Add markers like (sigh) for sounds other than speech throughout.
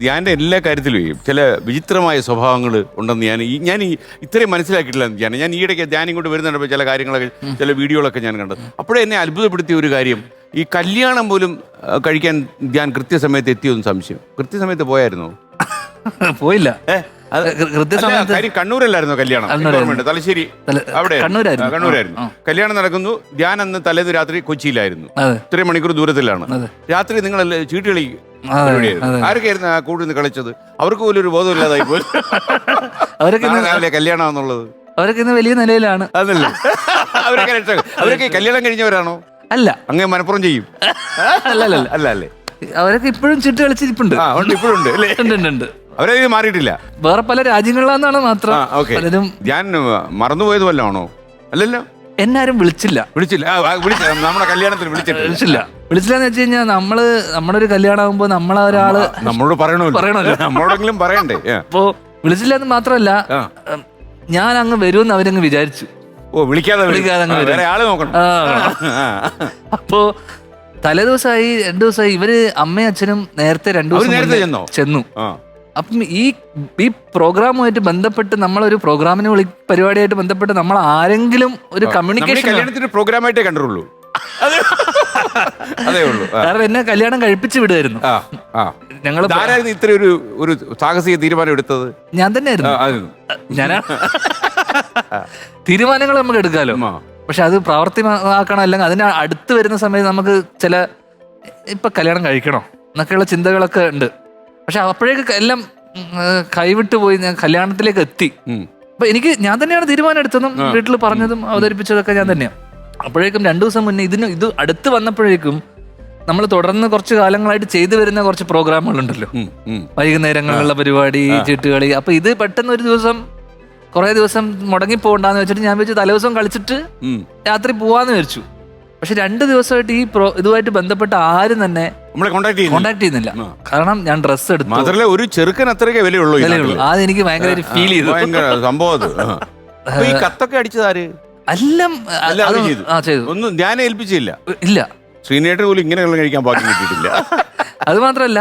ധ്യാന്റെ എല്ലാ കാര്യത്തിലും ചില വിചിത്രമായ സ്വഭാവങ്ങൾ ഉണ്ടെന്ന് ഞാൻ ഈ ഞാൻ ഈ ഇത്രയും മനസ്സിലാക്കിയിട്ടില്ല ധ്യാനം. ഞാൻ ഈയിടയ്ക്ക് ധ്യാനം ഇങ്ങോട്ട് വരുന്നുണ്ടപ്പോൾ ചില കാര്യങ്ങളൊക്കെ ചില വീഡിയോകളൊക്കെ ഞാൻ കണ്ടത് അപ്പോഴേ എന്നെ അത്ഭുതപ്പെടുത്തിയ ഒരു കാര്യം ഈ കല്യാണം പോലും കഴിക്കാൻ ധ്യാൻ കൃത്യസമയത്ത് എത്തിയൊന്നും സംശയം. കൃത്യസമയത്ത് പോയായിരുന്നോ? പോയില്ല. കണ്ണൂരല്ലായിരുന്നു കാര്യം കല്യാണം? തലശ്ശേരി അവിടെ കണ്ണൂരായിരുന്നു. കല്യാണം നടക്കുന്നു. ധ്യാൻ അന്ന് തലേന്ന് രാത്രി കൊച്ചിയിലായിരുന്നു. ഇത്രയും മണിക്കൂർ ദൂരത്തിലാണ്. രാത്രി നിങ്ങൾ ചീട്ടുകളി. ആരൊക്കെയായിരുന്നു ആ കൂടി നിന്ന് കളിച്ചത്? അവർക്ക് പോലും ഒരു ബോധമില്ലാതായി പോലും അവരൊക്കെ ഇന്ന് രാവിലെ കല്യാണം എന്നുള്ളത്. അവരൊക്കെ ഇന്ന് വലിയ നിലയിലാണ്. അതല്ലേ? അവരൊക്കെ രക്ഷ- അവരൊക്കെ കല്യാണം കഴിഞ്ഞവരാണോ? അല്ല. അങ്ങനെ മലപ്പുറം ചെയ്യും. അല്ലല്ല അല്ല അല്ല? അല്ല അല്ലേ അവരൊക്കെ ഇപ്പോഴും ചുറ്റു കളിച്ചിരിപ്പുണ്ട്. ആ ഉണ്ട് ഇപ്പോഴുണ്ട് അല്ലേ? ഉണ്ട് ഉണ്ട് ഉണ്ട്. അവരത് മാറിയിട്ടില്ല. വേറെ പല രാജ്യങ്ങളിലാണെന്നാണ് മാത്രം. ആ ഓക്കെ. പലരും ഞാൻ മറന്നുപോയത് വല്ലതാണോ അല്ലല്ലോ. എന്നാരും വിളിച്ചില്ല വിളിച്ചില്ല ആ, ആ, വിളിച്ച നമ്മുടെ കല്യാണത്തിന് വിളിച്ചിട്ടില്ല വിളിച്ചില്ല വിളിച്ചില്ലെന്ന് വെച്ച് കഴിഞ്ഞാൽ നമ്മൾ നമ്മുടെ ഒരു കല്യാണം ആകുമ്പോ നമ്മളെ ഒരാൾ നമ്മളോട് പറയണമല്ലോ പറയണമല്ലോ. (laughs) നമ്മളോടെങ്കിലും പറയണ്ടേ. അപ്പോ വിളിച്ചില്ല എന്ന് മാത്രമല്ല ആ. ഉം, ഞാൻ അങ്ങ് വരുമെന്ന് അവരങ്ങ് വിചാരിച്ചു ഓ വിളിക്കാതെ വരും. വിളിക്കാതെ അങ്ങ് ആ, വരും. വേറെ ആൾ നോക്കണം ആ. ആ. അപ്പോ തലേ ദിവസമായി രണ്ടു ദിവസമായി ഇവർ അമ്മയും അച്ഛനും നേരത്തെ രണ്ടു അവർ ദിവസം നേരത്തെ മുന്നേ ചെന്നോ? ചെന്നു ആ. അപ്പം ഈ ഈ പ്രോഗ്രാമുമായിട്ട് ബന്ധപ്പെട്ട് നമ്മളൊരു പ്രോഗ്രാമിന് വിളി പരിപാടിയായിട്ട് ബന്ധപ്പെട്ട് നമ്മൾ ആരെങ്കിലും ഒരു കമ്മ്യൂണിക്കേഷൻ കല്യാണത്തിന്റെ പ്രോഗ്രാമായിട്ടേ കണ്ടുള്ളൂ. അതെ. ഉള്ളൂ. കാരണം എന്നെ കല്യാണം കഴിപ്പിച്ച് വിടുമായിരുന്നു ഞങ്ങൾ ആരായിരുന്നു ഇത്ര ഒരു ഒരു സാഹസിക തീരുമാനം എടുത്തത്? ഞാൻ തന്നെയായിരുന്നു. ആയിരുന്നു. ഞാനാ. തീരുമാനങ്ങൾ നമുക്ക് എടുക്കാലോ. പക്ഷെ അത് പ്രാവർത്തികമാക്കണം അല്ലെങ്കിൽ അതിന് അടുത്ത് വരുന്ന സമയത്ത് നമുക്ക് ചില ഇപ്പൊ കല്യാണം കഴിക്കണോ? എന്നൊക്കെയുള്ള ചിന്തകളൊക്കെ ഉണ്ട്. പക്ഷെ അപ്പോഴേക്ക് എല്ലാം കൈവിട്ട് പോയി ഞാൻ കല്യാണത്തിലേക്ക് എത്തി. അപ്പൊ എനിക്ക് ഞാൻ തന്നെയാണ് തീരുമാനം എടുത്തതും വീട്ടിൽ പറഞ്ഞതും അവതരിപ്പിച്ചതൊക്കെ ഞാൻ തന്നെയാണ് അപ്പോഴേക്കും രണ്ടു ദിവസം മുന്നേ ഇതിന് ഇത് അടുത്ത് വന്നപ്പോഴേക്കും നമ്മൾ തുടർന്ന് കുറച്ച് കാലങ്ങളായിട്ട് ചെയ്തു വരുന്ന കുറച്ച് പ്രോഗ്രാമുകളുണ്ടല്ലോ. വൈകുന്നേരങ്ങളിലുള്ള പരിപാടി ചീട്ടുകളി. അപ്പൊ ഇത് പെട്ടെന്ന് ഒരു ദിവസം കുറെ ദിവസം മുടങ്ങി പോകണ്ടെന്ന് വെച്ചിട്ട് ഞാൻ വെച്ച് തലേദിവസം കളിച്ചിട്ട്. രാത്രി പോവാന്ന് വിചാരിച്ചു. പക്ഷെ രണ്ട് ദിവസമായിട്ട് ഈ പ്രോ ഇതുമായിട്ട് ബന്ധപ്പെട്ട ആരും തന്നെ നമ്മളെ കോണ്ടാക്ട് കോണ്ടാക്ട് ചെയ്യുന്നില്ല. കാരണം ഞാൻ ഡ്രസ്സ് എടുത്തു. മാത്രല്ല ഒരു ചെറുക്കൻ അത്രയൊക്കെ വിലയുള്ളൂ വിലയുള്ളൂ. അത് എനിക്ക് ഭയങ്കര ഫീൽ ചെയ്തു. ഭയങ്കര സംഭവം അത്. ഈ കത്തൊക്കെ അടിച്ചതാര് എല്ലാം ഒന്നും ഞാൻ ഏൽപ്പിച്ചില്ല. ഇല്ല. ശ്രീനേട്ടൻ പോലും ഇങ്ങനെ കഴിക്കാൻ ബാക്കി കിട്ടിയിട്ടില്ല. (laughs) അത് മാത്രല്ല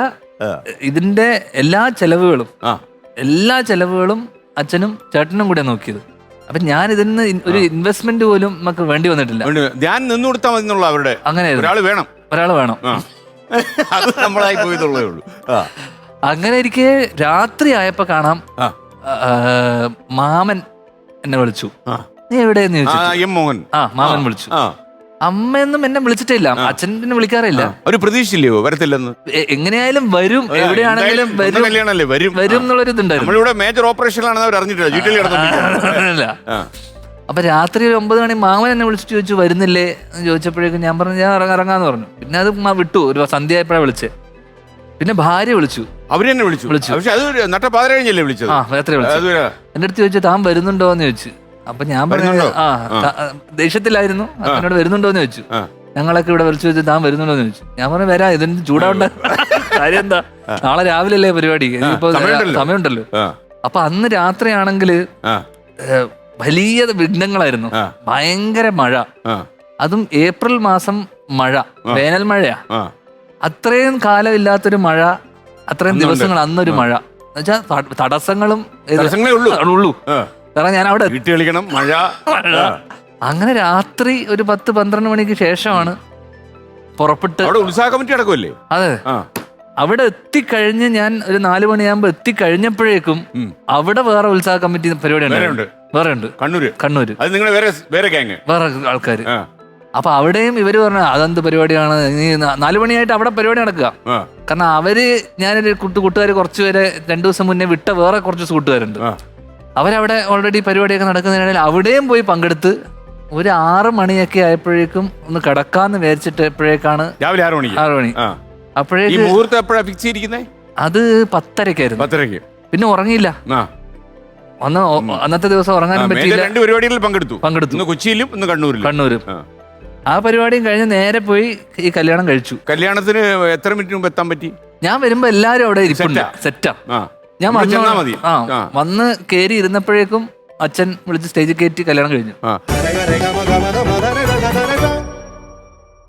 ഇതിന്റെ എല്ലാ ചെലവുകളും ആ. എല്ലാ ചെലവുകളും അച്ഛനും ചേട്ടനും കൂടെ നോക്കിയത്. അപ്പൊ ഞാൻ ഇതിന് ഒരു ഇൻവെസ്റ്റ്മെന്റ് പോലും നമുക്ക് വേണ്ടി വന്നിട്ടില്ല. ഞാൻ നിന്നു കൊടുത്താൽ മതി എന്നുള്ള അവരുടെ. അങ്ങനെയായിരുന്നു. ഒരാൾ വേണം. ഒരാൾ വേണം. ആ. അത് നമ്മളായി പോയതുള്ളേ ഉള്ളൂ. ആ. അങ്ങനെ ഇരിക്കെ രാത്രി ആയപ്പോ കാണാം ആ. ആ, മാമൻ എന്നെ വിളിച്ചു. ആ. നീ എവിടെയെന്ന് ആ ചോദിച്ചു എം മോഹൻ. ആ മാമൻ വിളിച്ചു. ആ. അമ്മയൊന്നും എന്നെ വിളിച്ചിട്ടില്ല. അച്ഛൻ പിന്നെ വിളിക്കാറില്ല. ഒരു പ്രതീക്ഷയില്ലയോ? വരത്തില്ലെന്ന്? എ- എങ്ങനെയായാലും വരും. എവിടെയാണെങ്കിലും എന്തായാലും വരും. കല്യാണമല്ലേ വരും. വരും എന്നുള്ളൊരു ഇതുണ്ടായിരുന്നു നമ്മളിവിടെ മേജർ ഓപ്പറേഷനിലാണെന്ന് അവർ അറിഞ്ഞിട്ടില്ല. ആ. അപ്പൊ രാത്രി ഒരു ഒമ്പത് മണി മാമൻ എന്നെ വിളിച്ചിട്ട് ചോദിച്ചു വരുന്നില്ലേ? എന്ന് ചോദിച്ചപ്പോഴേക്കും ഞാൻ പറഞ്ഞു ഞാൻ ഇറങ്ങാൻ ഇറങ്ങാന്ന് പറഞ്ഞു. പിന്നെ അത് വിട്ടു ഒരു സന്ധ്യ ആയപ്പോഴാണ് വിളിച്ചേ. പിന്നെ ഭാര്യ വിളിച്ചു. അവർ തന്നെ വിളിച്ചു. വിളിച്ചു. പക്ഷെ അത് ഒരു നട്ട പാതിര കഴിഞ്ഞല്ലേ വിളിച്ചത്? ആ രാത്രി വിളിച്ചു. അത് അടുത്ത് ചോദിച്ചു താൻ വരുന്നുണ്ടോ? എന്ന് ചോദിച്ചു. അപ്പൊ ഞാൻ പറഞ്ഞു ആ ദേഷ്യത്തിലായിരുന്നു. എന്നോട് വരുന്നുണ്ടോ? എന്ന് ചോദിച്ചു. ഞങ്ങളൊക്കെ ഇവിടെ വിളിച്ചു ചോദിച്ചു താൻ വരുന്നുണ്ടോ? എന്ന് ചോദിച്ചു. ഞാൻ പറഞ്ഞു വരാം ഇതിന് ചൂടാവണ്ട? കാര്യം എന്താ? നാളെ രാവിലെ അല്ലേ പരിപാടി ഇപ്പൊ സമയമുണ്ടല്ലോ. അപ്പൊ അന്ന് രാത്രിയാണെങ്കിൽ വലിയ വിഘ്നങ്ങളായിരുന്നു. ഭയങ്കര മഴ. അതും ഏപ്രിൽ മാസം മഴ വേനൽ മഴയാ. അത്രയും കാലമില്ലാത്തൊരു മഴ അത്രയും ദിവസങ്ങൾ അന്നൊരു മഴ. എന്നുവെച്ചാ തടസ്സങ്ങളും ഉള്ളൂ. കാരണം ഞാൻ അവിടെ കളിക്കണം മഴ. (laughs) അങ്ങനെ രാത്രി ഒരു പത്ത് പന്ത്രണ്ട് മണിക്ക് ശേഷമാണ് പുറപ്പെട്ട് ഉത്സാഹ കമ്മിറ്റി അടക്കമല്ലേ? അതെ. അവിടെ എത്തിക്കഴിഞ്ഞ് ഞാൻ ഒരു നാല് മണിയാകുമ്പോ എത്തിക്കഴിഞ്ഞപ്പോഴേക്കും. അവിടെ വേറെ ഉത്സാഹ കമ്മിറ്റി പരിപാടി ഉണ്ടായിരുന്നു. വേറെ ഉണ്ട് കണ്ണൂര്? കണ്ണൂര്. അത് നിങ്ങൾ വേറെ വേറെ ഗ്യാങ് വേറെ ആൾക്കാര്. ആ. അപ്പൊ അവിടെയും ഇവർ പറഞ്ഞു അതെന്ത് പരിപാടിയാണ്? നീ ന- നാല് മണിയായിട്ട് അവിടെ പരിപാടി നടക്കുക. ആ. കാരണം അവർ ഞാനൊരു കൂട്ടു കൂട്ടുകാർ കുറച്ച് പേരെ രണ്ടു ദിവസം മുന്നേ വിട്ട വേറെ കുറച്ച് കൂട്ടുകാരുണ്ട്. ആ. അവരവിടെ ഓൾറെഡി പരിപാടിയൊക്കെ നടക്കുന്നതിനിടയിൽ അവിടെയും പോയി പങ്കെടുത്ത് ഒരു ആറ് മണിയൊക്കെ ആയപ്പോഴേക്കും ഒന്ന് കിടക്കാന്ന് വിചാരിച്ചിട്ടപ്പോഴേക്കാണ് രാവിലെ ആറ് മണിക്ക്. ആറ് മണി. ആ. ഈ അപ്പോഴേക്ക് മുഹൂർത്തം എപ്പോഴാ ഫിക്സ് ചെയ്തിരിക്കുന്നേ? അത് പത്തരക്കായിരുന്നു പത്തരക്ക് പിന്നെ ഉറങ്ങിയില്ല. ആ. അന്ന് ഒ- അന്നത്തെ ദിവസം ഉറങ്ങാനും മേജർ പറ്റിയില്ല. രണ്ട് പരിപാടികളിൽ പങ്കെടുത്തു. പങ്കെടുത്തു. ഒന്ന് കൊച്ചിയിലും ഒന്ന് കണ്ണൂരിലും. കണ്ണൂരും. ആ. ആ പരിപാടിയും കഴിഞ്ഞ് നേരെ പോയി ഈ കല്യാണം കഴിച്ചു. കല്യാണത്തിന് എത്ര മിനിറ്റ് മുമ്പ് എത്താൻ പറ്റി? ഞാൻ വരുമ്പോ എല്ലാരും അവിടെ ഇരിപ്പുണ്ട്. സെറ്റാ? സെറ്റാ ആ. ഞാൻ ഇവിടെ വന്നു ചെന്നാ മതി. ആ ആ. വന്ന് കേറി ഇരുന്നപ്പോഴേക്കും അച്ഛൻ വിളിച്ച് സ്റ്റേജിൽ കയറ്റി കല്യാണം കഴിഞ്ഞു. ആ.